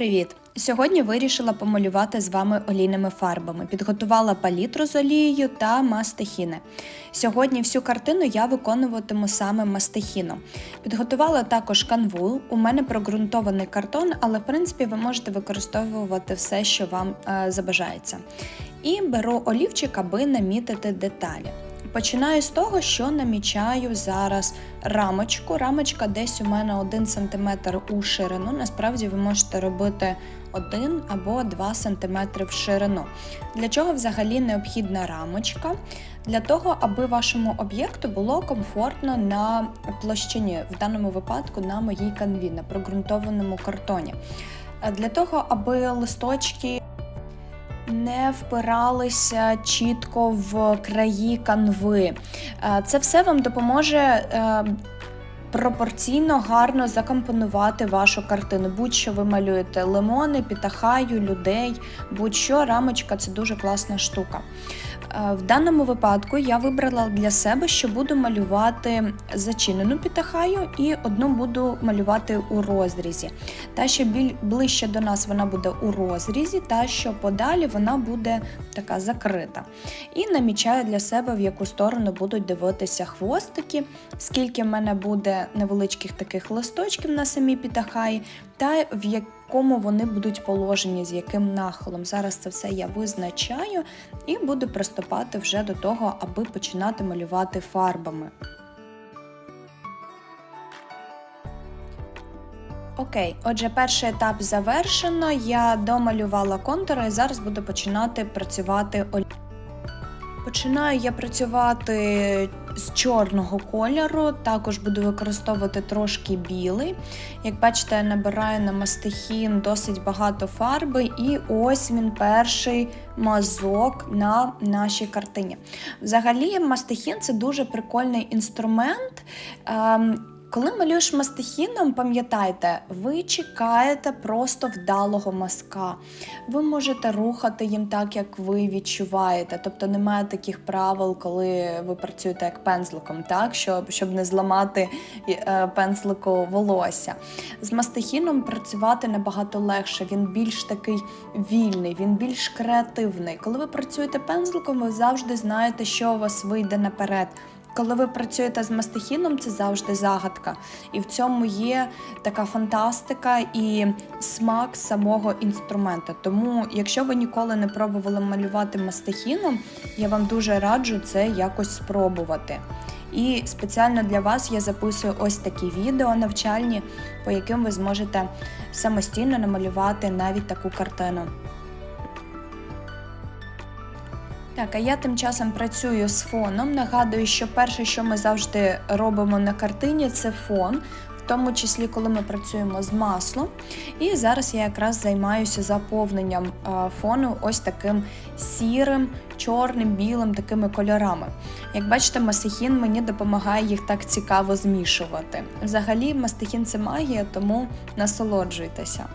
привіт! Сьогодні вирішила помалювати з вами олійними фарбами. Підготувала палітру з олією та мастихіни. Сьогодні всю картину я виконуватиму саме мастихіном. Підготувала також канву. У мене прогрунтований картон, але в принципі ви можете використовувати все, що вам е, забажається. І беру олівчик, аби намітити деталі. Починаю з того, що намічаю зараз рамочку. Рамочка десь у мене 1 см у ширину. Насправді ви можете робити 1 або 2 см в ширину. Для чого взагалі необхідна рамочка? Для того, аби вашому об'єкту було комфортно на площині, в даному випадку на моїй канві, на прогрунтованому картоні. Для того, аби листочки не впиралися чітко в краї канви. Е, Це все вам допоможе. е, Пропорційно гарно закомпонувати вашу картину. Будь-що ви малюєте лимони, пітахаю, людей, будь-що рамочка це дуже класна штука. Е, В даному випадку я вибрала для себе, що буду малювати зачинену пітахаю і одну буду малювати у розрізі. Та, що біль ближче до нас вона буде у розрізі, та що подалі вона буде така закрита. І намічаю для себе, в яку сторону будуть дивитися хвостики, скільки в мене буде невеличких таких листочків на самій пітахаї, та в якому вони будуть положені, з яким нахилом. Зараз це все я визначаю і буду приступати вже до того, аби починати малювати фарбами. Окей, отже, перший етап завершено. Я домалювала контури і зараз буду починати працювати олією. Починаю я працювати з чорного кольору, також буду використовувати трошки білий. Як бачите, я набираю на мастихін досить багато фарби, і ось він перший мазок на нашій картині. Взагалі, мастихін це дуже прикольний інструмент. Коли малюєш мастихіном, пам'ятайте, ви чекаєте просто вдалого мазка. Ви можете рухати їм так, як ви відчуваєте. Тобто немає таких правил, коли ви працюєте як пензликом, так? Щоб, щоб не зламати е, пензлику волосся. З мастихіном працювати набагато легше, він більш такий вільний, він більш креативний. Коли ви працюєте пензликом, ви завжди знаєте, що у вас вийде наперед. Коли ви працюєте з мастихіном, це завжди загадка. І в цьому є така фантастика і смак самого інструмента. Тому, якщо ви ніколи не пробували малювати мастихіном, я вам дуже раджу це якось спробувати. І спеціально для вас я записую ось такі відео навчальні, по яким ви зможете самостійно намалювати навіть таку картину. Так, а я тим часом працюю з фоном. Нагадую, що перше, що ми завжди робимо на картині, це фон, в тому числі, коли ми працюємо з маслом. І зараз я якраз займаюся заповненням фону ось таким сірим, чорним, білим такими кольорами. Як бачите, мастихін мені допомагає їх так цікаво змішувати. Взагалі, мастихін це магія, тому насолоджуйтеся.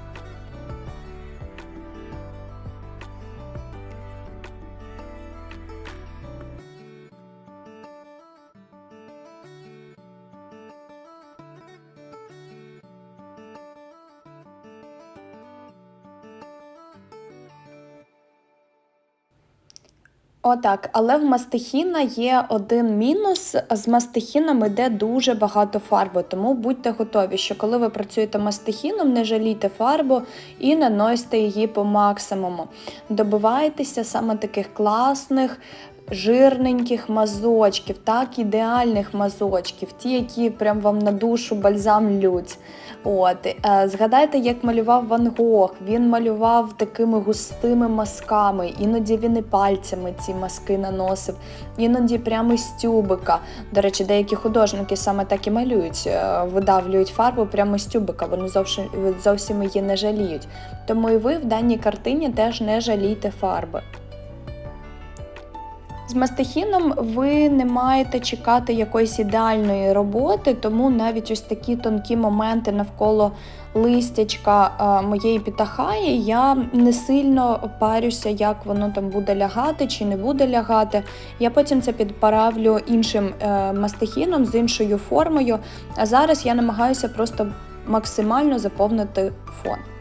Отак, але в мастихіна є один мінус. З мастихіном йде дуже багато фарби, тому будьте готові, що коли ви працюєте мастихіном, не жалійте фарбу і наносьте її по максимуму. Добивайтеся саме таких класних. Жирненьких мазочків, так, ідеальних мазочків, ті, які прям вам на душу бальзам лють. От, е, Згадайте, як малював Ван Гог. Він малював такими густими мазками, іноді він і пальцями ці маски наносив, іноді прямо з тюбика. До речі, деякі художники саме так і малюють, е, видавлюють фарбу прямо з тюбика, вони зовсім, зовсім її не жаліють. Тому і ви в даній картині теж не жалійте фарби. З мастихіном ви не маєте чекати якоїсь ідеальної роботи, тому навіть ось такі тонкі моменти навколо листячка моєї пітахаї я не сильно парюся, як воно там буде лягати чи не буде лягати. Я потім це підправлю іншим е, мастихіном з іншою формою. А зараз я намагаюся просто максимально заповнити фон.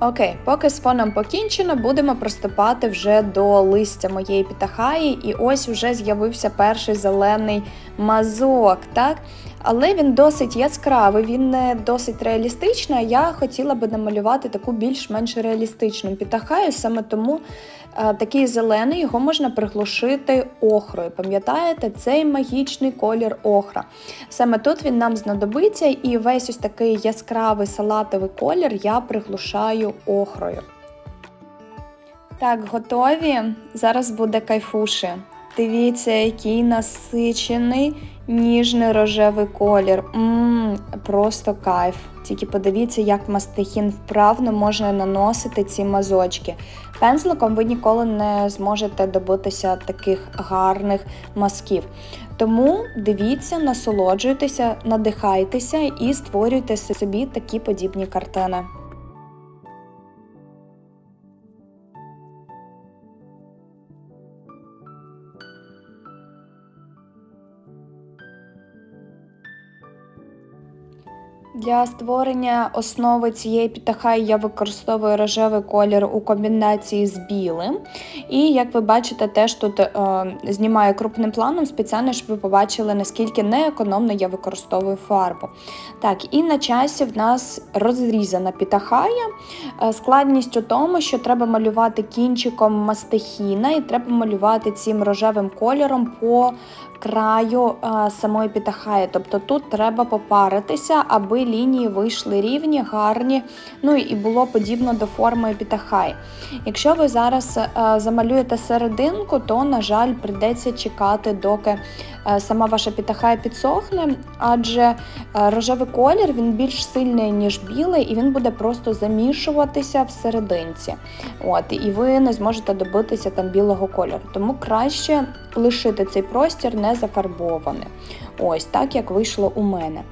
Окей, поки з фоном покінчено, будемо приступати вже до листя моєї пітахаї, і ось вже з'явився перший зелений мазок. так? Але він досить яскравий, він не досить реалістичний. Я хотіла би намалювати таку більш-менш реалістичну пітахаю, саме тому е, такий зелений його можна приглушити охрою. Пам'ятаєте, цей магічний колір охра. Саме тут він нам знадобиться, і весь ось такий яскравий салатовий колір я приглушаю охрою. Так, готові. Зараз буде кайфуші. Дивіться, який насичений ніжний рожевий колір. Ммм, Просто кайф. Тільки подивіться, як мастихін вправно можна наносити ці мазочки. Пензликом ви ніколи не зможете добитися таких гарних мазків. Тому дивіться, насолоджуйтеся, надихайтеся і створюйте собі такі подібні картини. Для створення основи цієї пітахаї я використовую рожевий колір у комбінації з білим. І, як ви бачите, теж тут е, знімаю крупним планом, спеціально, щоб ви побачили, наскільки неекономно я використовую фарбу. Так, І на часі в нас розрізана пітахая. Е, складність у тому, що треба малювати кінчиком мастихіна, і треба малювати цим рожевим кольором по краю а, самої пітахаї. Тобто тут треба попаритися, аби лінії вийшли рівні, гарні, ну і було подібно до форми пітахаї. Якщо ви зараз а, замалюєте серединку, то, на жаль, прийдеться чекати, доки а, сама ваша пітахая підсохне, адже рожевий колір він більш сильний, ніж білий, і він буде просто замішуватися в серединці. От, І ви не зможете добитися там білого кольору. Тому краще лишити цей простір не зафарбоване. Ось так, як вийшло у мене.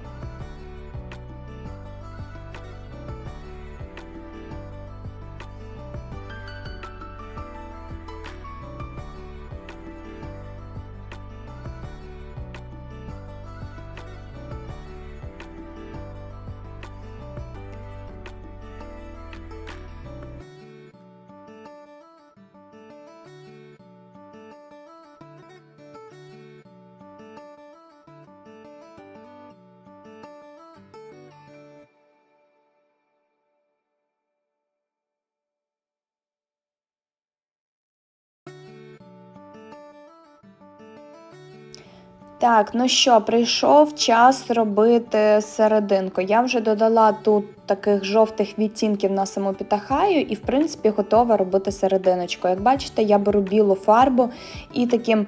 Так, ну що, прийшов час робити серединку. Я вже додала тут таких жовтих відтінків на саму пітахаю і, в принципі, готова робити серединочку. Як бачите, я беру білу фарбу і таким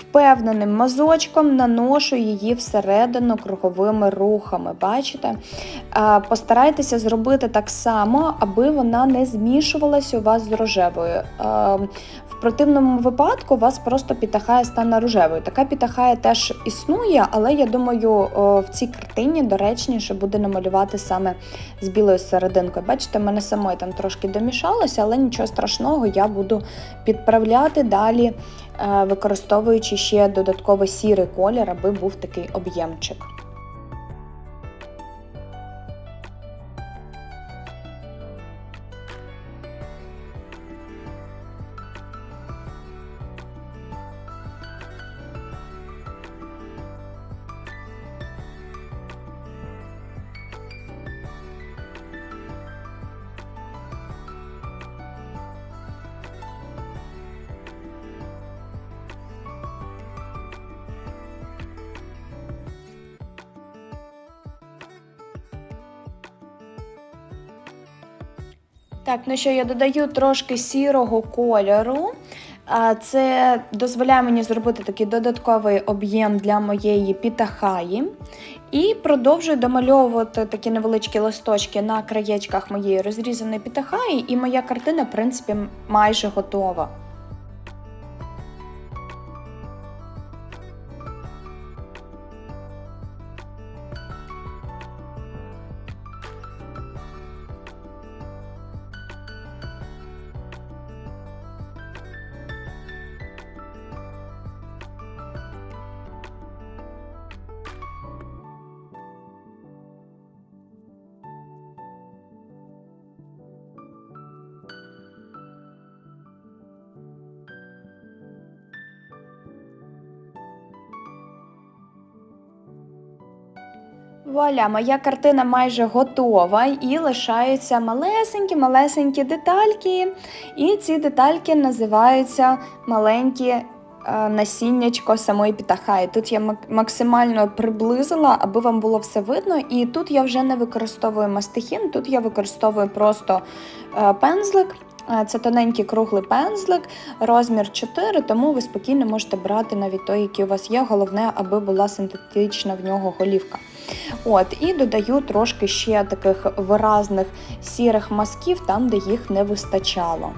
впевненим мазочком наношу її всередину круговими рухами. Бачите? Постарайтеся зробити так само, аби вона не змішувалася у вас з рожевою. В противному випадку вас просто пітахая стане рожевою. Така пітахая теж існує, але я думаю, в цій картині доречніше буде намалювати саме з білою серединкою. Бачите, мене самої там трошки домішалося, але нічого страшного, я буду підправляти далі, е, використовуючи ще додатково сірий колір, аби був такий об'ємчик. Так, ну що, я додаю трошки сірого кольору. Це дозволяє мені зробити такий додатковий об'єм для моєї пітахаї. І продовжую домальовувати такі невеличкі листочки на краєчках моєї розрізаної пітахаї, і моя картина, в принципі, майже готова. Вуаля, моя картина майже готова і лишаються малесенькі-малесенькі детальки. І ці детальки називаються маленькі е, насіннячко самої пітахаї. Тут я максимально приблизила, аби вам було все видно. І тут я вже не використовую мастихін, тут я використовую просто е, пензлик. Е, Це тоненький круглий пензлик, розмір 4, тому ви спокійно можете брати навіть той, який у вас є. Головне, аби була синтетична в нього голівка. От, і додаю трошки ще таких виразних сірих мазків там, де їх не вистачало.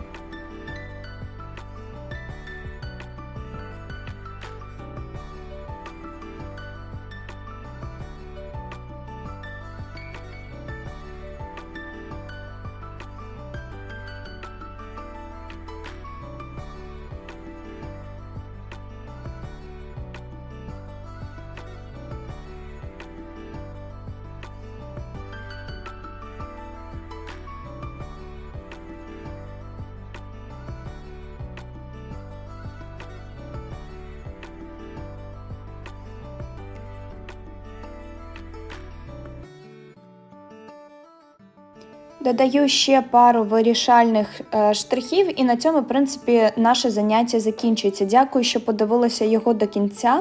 Додаю ще пару вирішальних е, штрихів, і на цьому, в принципі, наше заняття закінчується. Дякую, що подивилися його до кінця.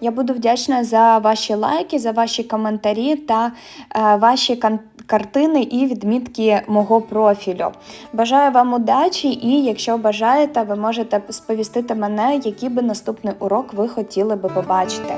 Я буду вдячна за ваші лайки, за ваші коментарі та е, ваші картини і відмітки мого профілю. Бажаю вам удачі, і якщо бажаєте, ви можете сповістити мене, який би наступний урок ви хотіли би побачити.